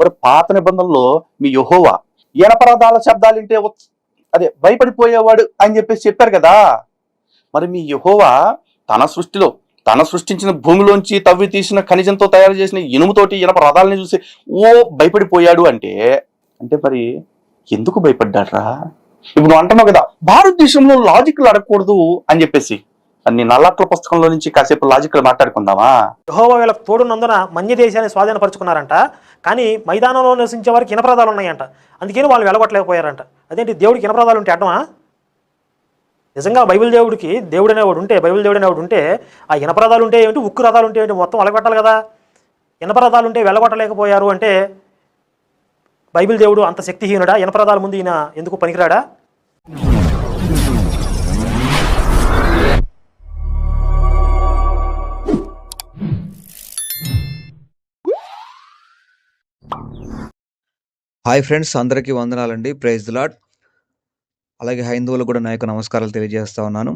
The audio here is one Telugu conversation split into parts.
మరి పాత నిబంధనలో మీ యహోవా ఈనపరాధాల శబ్దాలు వింటే అదే భయపడిపోయేవాడు అని చెప్పేసి చెప్పారు కదా. మరి మీ యహోవా తన సృష్టిలో తన సృష్టించిన భూమిలోంచి తవ్వి తీసిన ఖనిజంతో తయారు చేసిన ఇనుముతోటి ఇనప రథాలని చూసి ఓ భయపడిపోయాడు అంటే అంటే మరి ఎందుకు భయపడ్డాడ్రా? ఇప్పుడు అంటున్నావు కదా భారతదేశంలో లాజిక్లు అడగకూడదు అని చెప్పేసి. అన్ని నల్లట్ల పుస్తకంలో నుంచి కాసేపు లాజిక్లు మాట్లాడుకుందామా? యహోవా వీళ్ళకు తోడున్నందున మన్య దేశాన్ని స్వాధీనపరుచుకున్నారంట. కానీ మైదానంలో నివసించే వారికి ఇనప్రదాలు ఉన్నాయంట. అందుకని వాళ్ళు వెళ్ళగొట్టలేకపోయారంట అదేంటి దేవుడికి ఇనప్రదాలు ఉంటే అడ్డమా? నిజంగా బైబిల్ దేవుడికి దేవుడు అనేవాడు ఉంటే బైబిల్ దేవుడు అనేవాడు ఉంటే ఆ ఇనపరథాలు ఉంటే ఏంటి? ఉక్కు రథాలు ఉంటే ఏంటి? మొత్తం వెళ్ళగొట్టాలి కదా. ఇనపరథాలు ఉంటే వెళ్ళగొట్టలేకపోయారు అంటే బైబిల్ దేవుడు అంత శక్తిహీనుడా? ఇనపరథాల ముందు ఈయన ఎందుకు పనికిరాడా? హాయ్ ఫ్రెండ్స్ అందరికీ వందనాలండి. ప్రైజ్ లాడ్ అలాగే హైందువులు కూడా నా యొక్క నమస్కారాలు తెలియజేస్తా ఉన్నాను.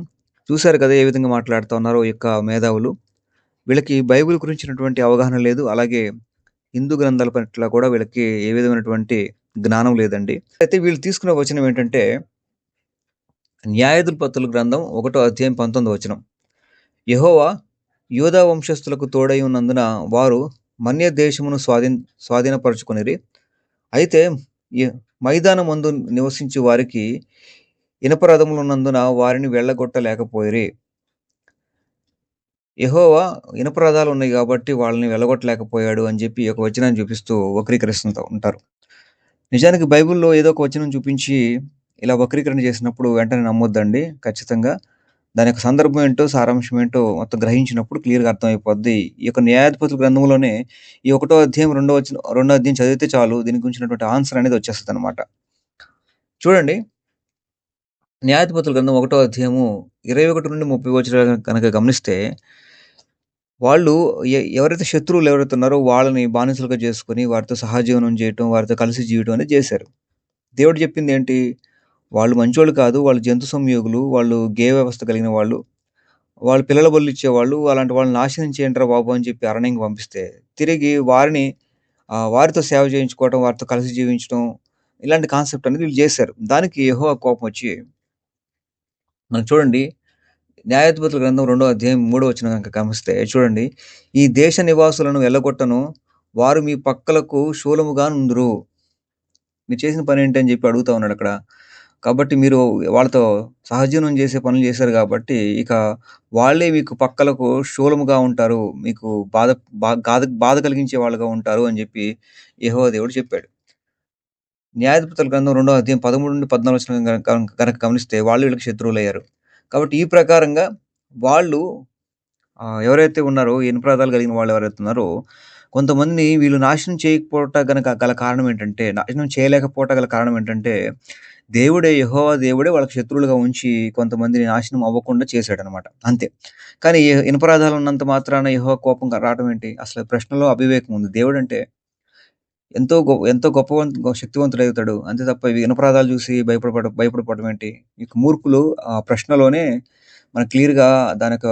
చూశారు కదా ఏ విధంగా మాట్లాడుతూ ఉన్నారో ఈ యొక్క మేధావులు. వీళ్ళకి బైబిల్ గురించినటువంటి అవగాహన లేదు. అలాగే హిందూ గ్రంథాల పట్ల కూడా వీళ్ళకి ఏ విధమైనటువంటి జ్ఞానం లేదండి. అయితే వీళ్ళు తీసుకున్న వచనం ఏంటంటే న్యాయాధిపతుల గ్రంథం ఒకటో అధ్యాయం పంతొమ్మిది వచనం. యహోవా యోధా వంశస్థులకు తోడై ఉన్నందున వారు మన్య దేశమును స్వాధీన స్వాధీనపరచుకునిరి అయితే ఈ మైదానం మందు నివసించి వారికి ఇనప ఉన్నందున వారిని వెళ్ళగొట్టలేకపోయిరి. యహోవా ఇనప రథాలు ఉన్నాయి కాబట్టి వాళ్ళని వెళ్ళగొట్టలేకపోయాడు అని చెప్పి ఒక వచనాన్ని చూపిస్తూ వక్రీకరిస్తూ ఉంటారు. నిజానికి బైబిల్లో ఏదో ఒక వచనం చూపించి ఇలా వక్రీకరణ చేసినప్పుడు వెంటనే నమ్మొద్దండి ఖచ్చితంగా. దాని యొక్క సందర్భం ఏంటో సారాంశం ఏంటో మొత్తం గ్రహించినప్పుడు క్లియర్గా అర్థమైపోద్ది. ఈ యొక్క న్యాయాధిపతుల గ్రంథంలోనే ఈ ఒకటో అధ్యాయం రెండో వచ్చిన రెండో అధ్యాయం చదివితే చాలు దీని గురించినటువంటి ఆన్సర్ అనేది వచ్చేస్తుంది అనమాట చూడండి. న్యాయాధిపతుల గ్రంథం ఒకటో అధ్యాయము ఇరవై ఒకటి నుండి ముప్పై వచ్చిన కనుక గమనిస్తే వాళ్ళు ఎ- ఎవరైతే శత్రువులు ఎవరైతే ఉన్నారో వాళ్ళని బానిసలుగా చేసుకొని వారితో సహజీవనం చేయటం వారితో కలిసి జీవటం అనేది చేశారు. దేవుడు చెప్పింది ఏంటి? వాళ్ళు మంచోళ్ళు కాదు వాళ్ళు జంతు సంయోగులు వాళ్ళు గే వ్యవస్థ కలిగిన వాళ్ళు వాళ్ళు పిల్లల బళ్ళు ఇచ్చేవాళ్ళు అలాంటి వాళ్ళని నాశనం చేయండిరా బాబు అని చెప్పి అరణ్యంకి పంపిస్తే తిరిగి వారిని వారితో సేవ చేయించుకోవటం వారితో కలిసి జీవించడం ఇలాంటి కాన్సెప్ట్ అనేది వీళ్ళు చేశారు. దానికి యెహోవా కోపం వచ్చి మనం చూడండి న్యాయాధిపతుల గ్రంథం రెండో అధ్యాయం మూడో వచ్చిన కనుక గమనిస్తే చూడండి ఈ దేశ నివాసులను వెళ్ళగొట్టను వారు మీ పక్కలకు శూలముగా నుందురు మీరు చేసిన పని ఏంటి అని చెప్పి అడుగుతా ఉన్నాడు అక్కడ. కాబట్టి మీరు వాళ్ళతో సహజీవనం చేసే పనులు చేశారు కాబట్టి ఇక వాళ్ళే మీకు పక్కలకు శూలముగా ఉంటారు మీకు బాధ బా- బాధ బాధ కలిగించే వాళ్ళుగా ఉంటారు అని చెప్పి యెహోవా దేవుడు చెప్పాడు. న్యాయాధిపతుల గ్రంథం రెండో అధ్యాయం పదమూడు నుండి పద్నాలుగు వచ్చిన గనక గమనిస్తే వాళ్ళు వీళ్ళకి శత్రువులు అయ్యారు కాబట్టి ఈ ప్రకారంగా వాళ్ళు ఎవరైతే ఉన్నారో ఇనుప్రాదాలు కలిగిన వాళ్ళు ఎవరైతే ఉన్నారో కొంతమంది వీళ్ళు నాశనం చేయకపోవట గనక గల కారణం ఏంటంటే నాశనం చేయలేకపోవట గల కారణం ఏంటంటే దేవుడే యెహోవా దేవుడే వాళ్ళకి శత్రువులుగా ఉంచి కొంతమందిని నాశనం అవ్వకుండా చేశాడనమాట. అంతే. కానీ ఇనపరాధాలు ఇనుపరాధాలు ఉన్నంత మాత్రాన యెహోవా కోపం రావడం ఏంటి? అసలు ప్రశ్నలో అవివేకం ఉంది. దేవుడు అంటే ఎంతో గొప్ప ఎంతో గొప్పవంత శక్తివంతుడు అవుతాడు. అంతే తప్ప ఇవి ఇనుపరాధాలు చూసి భయపడపడ భయపడపడడం ఏంటి? ఇక మూర్ఖులు ఆ ప్రశ్నలోనే మనకు క్లియర్గా దాని యొక్క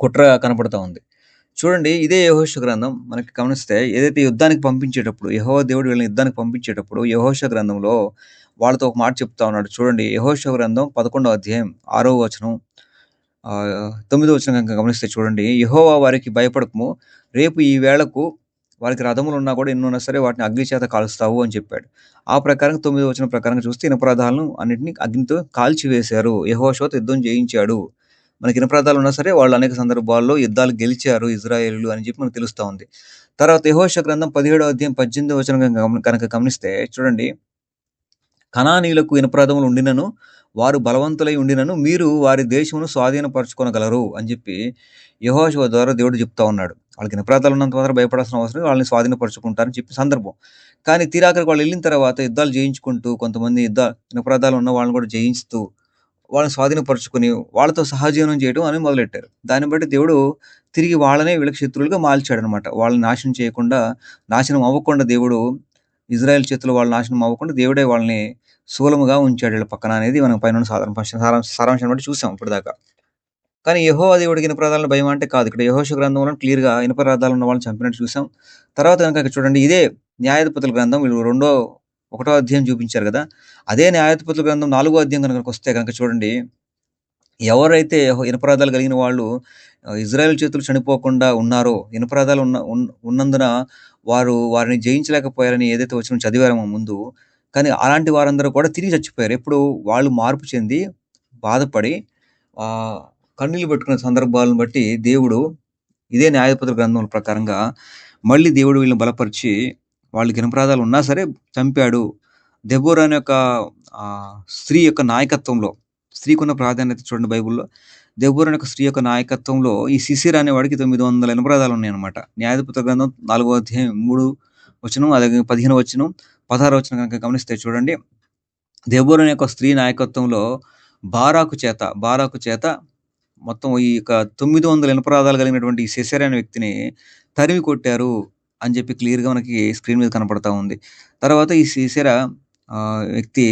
కుట్ర కనపడతా ఉంది. చూడండి ఇదే యహోష గ్రంథం. మనకి గమనిస్తే ఏదైతే యుద్ధానికి పంపించేటప్పుడు యహో దేవుడు వీళ్ళని యుద్ధానికి పంపించేటప్పుడు యహోష గ్రంథంలో వాళ్ళతో ఒక మాట చెప్తా ఉన్నాడు. చూడండి యహోష గ్రంథం పదకొండవ అధ్యాయం ఆరో వచనం తొమ్మిదో వచనం కనుక గమనిస్తే చూడండి యహోవా వారికి భయపడకము. రేపు ఈ వేళకు వారికి రథములు ఉన్నా కూడా ఎన్నున్నా సరే వాటిని అగ్ని చేత కాలుస్తావు అని చెప్పాడు. ఆ ప్రకారం తొమ్మిదో వచన ప్రకారం చూస్తే ఇనపరాధాలను అన్నింటినీ అగ్నితో కాల్చివేశారు. యహోషోతో యుద్ధం చేయించాడు. మనకి ఇనపరాధాలు ఉన్నా సరే వాళ్ళు అనేక సందర్భాల్లో యుద్ధాలు గెలిచారు ఇజ్రాయేలు అని చెప్పి మనకు తెలుస్తూ ఉంది. తర్వాత యహోష గ్రంథం పదిహేడో అధ్యాయం పద్దెనిమిది వచనం కనుక గమనిస్తే చూడండి. కణానీయులకు ఇనపరాధములు ఉండినను వారు బలవంతులై ఉండినను మీరు వారి దేశమును స్వాధీనపరచుకోనగలరు అని చెప్పి యహోశివ ద్వారా దేవుడు చెప్తా ఉన్నాడు. వాళ్ళకి ఇనపరాధాలు ఉన్నంత మాత్రం భయపడాల్సిన అవసరం వాళ్ళని స్వాధీనపరచుకుంటారని చెప్పి సందర్భం. కానీ తీరాకరికి వాళ్ళు వెళ్ళిన తర్వాత యుద్ధాలు జయించుకుంటూ కొంతమంది యుద్ధ ఇనపరాధాలు ఉన్న వాళ్ళని కూడా జయిస్తూ వాళ్ళని స్వాధీనపరుచుకుని వాళ్ళతో సహజీవనం చేయడం అని మొదలెట్టారు. దాన్ని బట్టి దేవుడు తిరిగి వాళ్ళనే వీళ్ళకి శత్రువులుగా మార్చాడు అనమాట వాళ్ళని నాశనం చేయకుండా నాశనం అవ్వకుండా దేవుడు ఇజ్రాయెల్ చేతులు వాళ్ళు నాశనం అవ్వకుండా దేవుడే వాళ్ళని శూలముగా ఉంచాడు వీళ్ళ పక్కన అనేది మనం పైన సాధారణ సారాంశాన్ని బట్టి చూసాం ఇప్పుడు దాకా కానీ యహో దేవుడికి ఇనపరాధాలను భయం అంటే కాదు. ఇక్కడ యహోష గ్రంథంలో క్లియర్గా ఇనపరాధాలు ఉన్న వాళ్ళని చంపినట్టు చూసాం. తర్వాత కనుక చూడండి ఇదే న్యాయాధిపతుల గ్రంథం వీళ్ళు రెండో ఒకటో అధ్యాయం చూపించారు కదా? అదే న్యాయాధిపతుల గ్రంథం నాలుగో అధ్యాయం కనుక వస్తే కనుక చూడండి. ఎవరైతే ఇనపరాధాలు కలిగిన వాళ్ళు ఇజ్రాయెల్ చేతులు చనిపోకుండా ఉన్నారో ఇనపరాధాలు ఉన్న ఉన్నందున వారు వారిని జయించలేకపోయారని ఏదైతే వచ్చిన చదివారో ముందు కానీ అలాంటి వారందరూ కూడా తిరిగి చచ్చిపోయారు. ఎప్పుడు వాళ్ళు మార్పు చెంది బాధపడి కన్నీళ్ళు పెట్టుకున్న సందర్భాలను బట్టి దేవుడు ఇదే న్యాయపత్ర గ్రంథం ప్రకారంగా మళ్ళీ దేవుడు వీళ్ళని బలపరిచి వాళ్ళకి ఇనపరాధాలు ఉన్నా సరే చంపాడు. దెబోర్ అనే ఒక స్త్రీ యొక్క నాయకత్వంలో స్త్రీకున్న ప్రాధాన్యత చూడండి బైబిల్లో. దెబోర్ అనే ఒక స్త్రీ యొక్క నాయకత్వంలో ఈ శిశిర్ అనేవాడికి తొమ్మిది వందల ఇనపరాధాలు ఉన్నాయన్నమాట. న్యాయపత్ర గ్రంథం నాలుగో అధ్యాయం మూడు వచనం అలాగే పదిహేను వచనం పదహారు వచనం కనుక గమనిస్తే చూడండి. దెబోర్ అనే ఒక స్త్రీ నాయకత్వంలో బారాకు చేత బారాకు చేత మొత్తం ఈ యొక్క తొమ్మిది వందల ఇనపరాధాలు కలిగినటువంటి ఈ సెసర్ అనే వ్యక్తిని తరిమి కొట్టారు. అని చెప్పి క్లియర్గా మనకి స్క్రీన్ మీద కనపడతా ఉంది. తర్వాత ఈ సీసెర ఆ, వ్యక్తి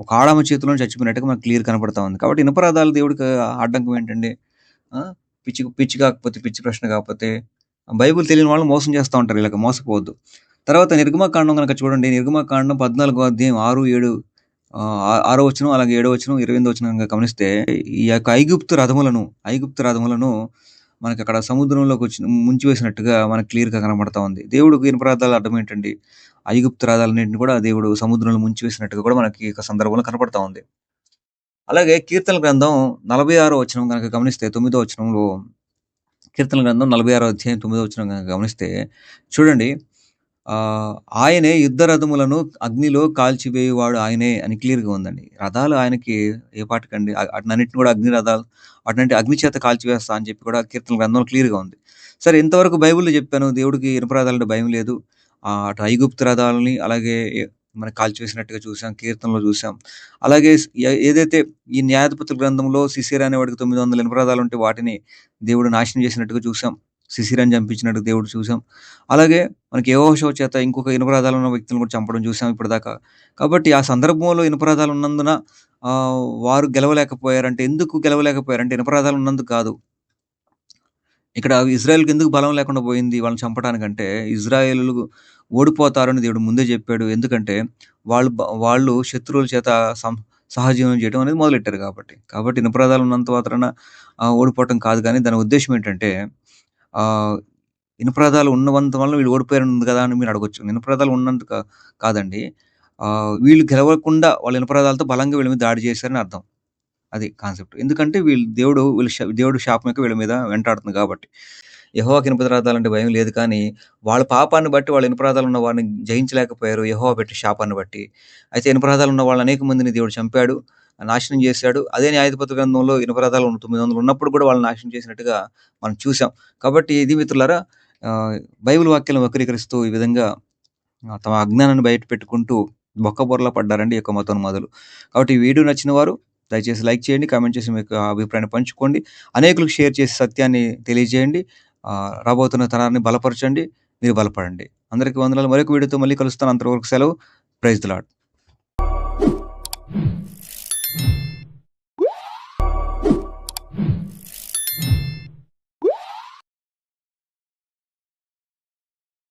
ఒక ఆడమ చేతిలో చచ్చిపోయినట్టుగా మనకు క్లియర్ కనపడతా ఉంది. కాబట్టి ఇనపరాధాలు దేవుడికి ఆటంకం ఏంటండి? పిచ్చి పిచ్చి కాకపోతే పిచ్చి ప్రశ్న కాకపోతే బైబిల్ తెలియని వాళ్ళు మోసం చేస్తూ ఉంటారు. ఇలాగ మోసపోవద్దు. తర్వాత నిర్గమకాండం కనుక చూడండి. నిర్గమకాండం పద్నాలుగో అధ్యాయం ఆరు ఏడు ఆరో వచనం అలాగే ఏడో వచనం ఇరవై ఎనిమిది వచనం గమనిస్తే ఈ యొక్క ఐగుప్తు రథములను ఐగుప్తు రథములను మనకి అక్కడ సముద్రంలోకి వచ్చి ముంచి వేసినట్టుగా మనకు క్లియర్గా కనబడతా ఉంది. దేవుడికి ఇనపరాధాలు అర్థం ఏంటండి? ఐగుప్తు రాధాలన్నింటిని కూడా దేవుడు సముద్రంలో ముంచి వేసినట్టుగా కూడా మనకి ఒక సందర్భంలో కనపడతా ఉంది. అలాగే కీర్తన గ్రంథం నలభై ఆరో వచనం కనుక గమనిస్తే తొమ్మిదో వచనంలో కీర్తన గ్రంథం నలభై ఆరో అధ్యాయం తొమ్మిదో వచనం కనుక గమనిస్తే చూడండి ఆయనే యుద్ధ రథములను అగ్నిలో కాల్చివేయువాడు ఆయనే అని క్లియర్గా ఉందండి. రథాలు ఆయనకి ఏ పాటకండి? అన్నింటిని కూడా అగ్ని రథాలు అటువంటి అగ్ని చేత కాల్చివేస్తా అని చెప్పి కూడా కీర్తన గ్రంథంలో క్లియర్గా ఉంది. సరే ఇంతవరకు బైబిల్లో చెప్పాను దేవుడికి ఇనుపరాధాలంటే భయం లేదు. అటు ఐగుప్తు రథాలని అలాగే ఏ- కాల్చివేసినట్టుగా చూసాం కీర్తనలో చూసాం. అలాగే ఏదైతే ఈ న్యాయాధిపతుల గ్రంథంలో శిశిర అనేవాడికి తొమ్మిది వందల ఇనుపరాధాలు ఉంటే వాటిని దేవుడు నాశనం చేసినట్టుగా చూసాం. శిశిరాన్ని చంపించినట్టు దేవుడు చూసాం. అలాగే మనకి ఏవోషో చేత ఇంకొక ఇనుపరాధాలు ఉన్న వ్యక్తులను కూడా చంపడం చూసాం ఇప్పటిదాకా. కాబట్టి ఆ సందర్భంలో ఇనుపరాధాలు ఉన్నందున ఆ, వారు గెలవలేకపోయారంటే ఎందుకు గెలవలేకపోయారంటే ఇనుపరాధాలు ఉన్నందుకు కాదు. ఇక్కడ ఇజ్రాయెల్కి ఎందుకు బలం లేకుండా పోయింది వాళ్ళని చంపడానికంటే ఇజ్రాయెల్ ఓడిపోతారని దేవుడు ముందే చెప్పాడు. ఎందుకంటే వాళ్ళు వాళ్ళు శత్రువుల చేత సం సహజీవనం చేయడం అనేది మొదలెట్టారు కాబట్టి. కాబట్టి ఇనుపరాధాలు ఉన్నంత మాత్రాన ఓడిపోవటం కాదు కానీ దాని ఉద్దేశం ఏంటంటే ఆ ఇనుపరాధాలు ఉన్నంత వల్ల వీళ్ళు ఓడిపోయారు ఉంది కదా అని మీరు అడగొచ్చు. ఇనుపరాధాలు ఉన్నంత కాదండి. వీళ్ళు గెలవకుండా వాళ్ళ ఇనుపరాధాలతో బలంగా వీళ్ళ మీద దాడి చేశారని అర్థం. అది కాన్సెప్ట్. ఎందుకంటే వీళ్ళు దేవుడు వీళ్ళ దేవుడు శాపం యొక్క వీళ్ళ మీద వెంటాడుతుంది కాబట్టి. యహోవాకి ఇనుపరాధాలు అంటే భయం లేదు కానీ వాళ్ళ పాపాన్ని బట్టి వాళ్ళ ఇనుపరాధాలు ఉన్న వారిని జయించలేకపోయారు. యహోవా పెట్టి శాపాన్ని బట్టి. అయితే ఇనుపరాధాలు ఉన్న వాళ్ళు అనేక మందిని దేవుడు చంపాడు. నాశనం చేశాడు. అదే న్యాయధిపతి గ్రంథంలో ఇనుపరాధాలు తొమ్మిది వందలు ఉన్నప్పుడు కూడా వాళ్ళు నాశనం చేసినట్టుగా మనం చూసాం కాబట్టి ఇది మిత్రులారా బైబిల్ వాక్యాలను వక్రీకరిస్తూ ఈ విధంగా తమ అజ్ఞానాన్ని బయట పెట్టుకుంటూ బొక్కబొరలా పడ్డారండి ఈ యొక్క మతోన్మాదులు కాబట్టి ఈ వీడియో నచ్చిన వారు దయచేసి లైక్ చేయండి కామెంట్ చేసి మీకు అభిప్రాయాన్ని పంచుకోండి. అనేకులకు షేర్ చేసి సత్యాన్ని తెలియజేయండి. రాబోతున్న తరాన్ని బలపరచండి మీరు బలపడండి. అందరికీ వందనాలు. మరొక వీడియోతో మళ్ళీ కలుస్తాను. అంతవరకు సెలవు. Praise the lord